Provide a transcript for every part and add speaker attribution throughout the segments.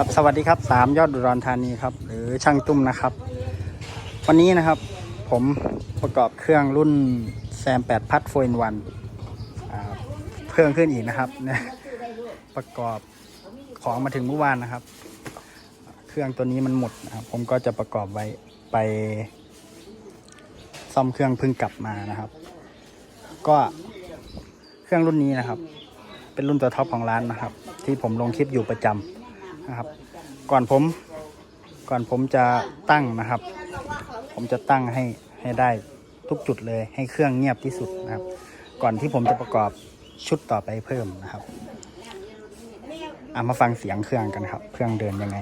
Speaker 1: ครับสวัสดีครับสามยอดอุดรธานีครับ หรือช่างตุ้มนะครับ วันนี้นะครับผมประกอบเครื่องรุ่นแซม8พัดโฟนวันเพิ่มขึ้นอีกนะครับเนี่ยประกอบของมาถึงเมื่อวานนะครับ เครื่องตัวนี้มันหมดนะครับผมก็จะประกอบไว้ไปซ่อมเครื่องเพิ่งกลับมานะครับ ก็เครื่องรุ่นนี้นะครับ เป็นรุ่นตัวท็อปของร้านนะครับ ที่ผมลงคลิปอยู่ประจำ นะครับ ก่อนผม ก่อนผมจะตั้งนะครับ ผมจะตั้งให้ให้ได้ทุกจุดเลยให้เครื่องเงียบที่สุดนะครับ ก่อนที่ผมจะประกอบชุดต่อไปเพิ่มนะครับเอามาฟังเสียงเครื่องกันครับ เครื่องเดินยังไง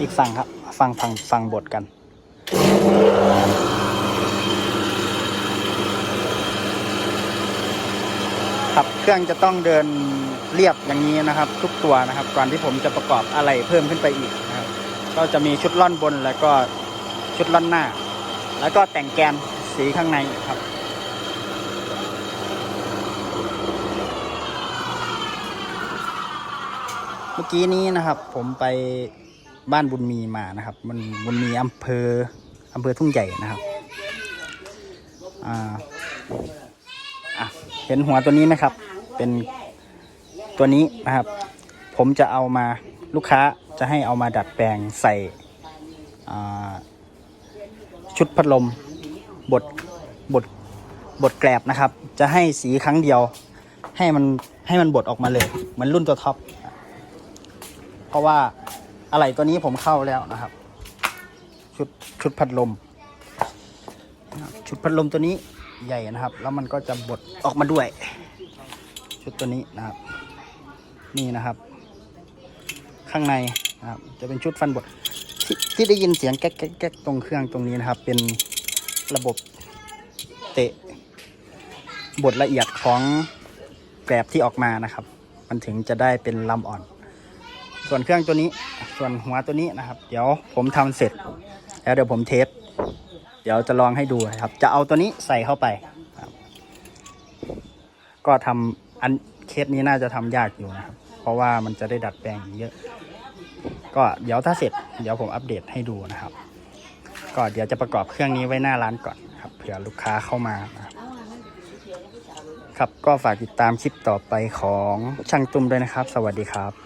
Speaker 1: อีกฝั่งครับ ฟังฟังฟังบทกัน ครับเครื่องจะต้องเดินเรียบอย่างนี้นะครับ ทุกตัวนะครับ ก่อนที่ผมจะประกอบอะไรเพิ่มขึ้นไปอีกนะครับ ก็จะมีชุดล่อนบนแล้วก็ชุดล่อนหน้า แล้วก็แต่งแกนสีข้างในครับเมื่อกี้นี้นะครับผมไป บ้านบุญมีมานะครับ มันบุญมีอำเภออำเภอทุ่งใหญ่นะครับอ่าอะเห็นหัวตัวนี้ไหมครับ เป็นตัวนี้นะครับ ผมจะเอามาลูกค้าจะให้เอามาดัดแปลงใส่ชุดพัดลมบดบดบดแกลบนะครับ จะให้สีครั้งเดียว ให้มันให้มันบดออกมาเลย เหมือนรุ่นตัวท็อปเพราะว่า อะไหล่ตัวนี้ผมเข้าแล้วนะครับ ชุดชุดพัดลม ชุดพัดลมตัวนี้ใหญ่นะครับ แล้วมันก็จะบดออกมาด้วย ชุดตัวนี้นะครับ นี่นะครับ ข้างในนะครับ จะเป็นชุดฟันบดที่ที่ได้ยินเสียงแก๊กแก๊กแก๊กตรงเครื่องตรงนี้นะครับ เป็นระบบเตะบทละเอียดของแกรบที่ออกมานะครับ มันถึงจะได้เป็นลำอ่อน ส่วนเครื่องตัวนี้ ส่วนหัวตัวนี้นะครับ เดี๋ยวผมทำเสร็จ แล้วเดี๋ยวผมเทส เดี๋ยวจะลองให้ดูนะครับ จะเอาตัวนี้ใส่เข้าไป ก็ทำอันเคสนี้น่าจะทำยากอยู่นะครับ เพราะว่ามันจะได้ดัดแปลงเยอะ ก็เดี๋ยวถ้าเสร็จ เดี๋ยวผมอัปเดตให้ดูนะครับ ก็เดี๋ยวจะประกอบเครื่องนี้ไว้หน้าร้านก่อนครับ เผื่อลูกค้าเข้ามานะครับครับก็ฝากติดตามคลิปต่อไปของช่างตุ้มด้วยนะครับ สวัสดีครับ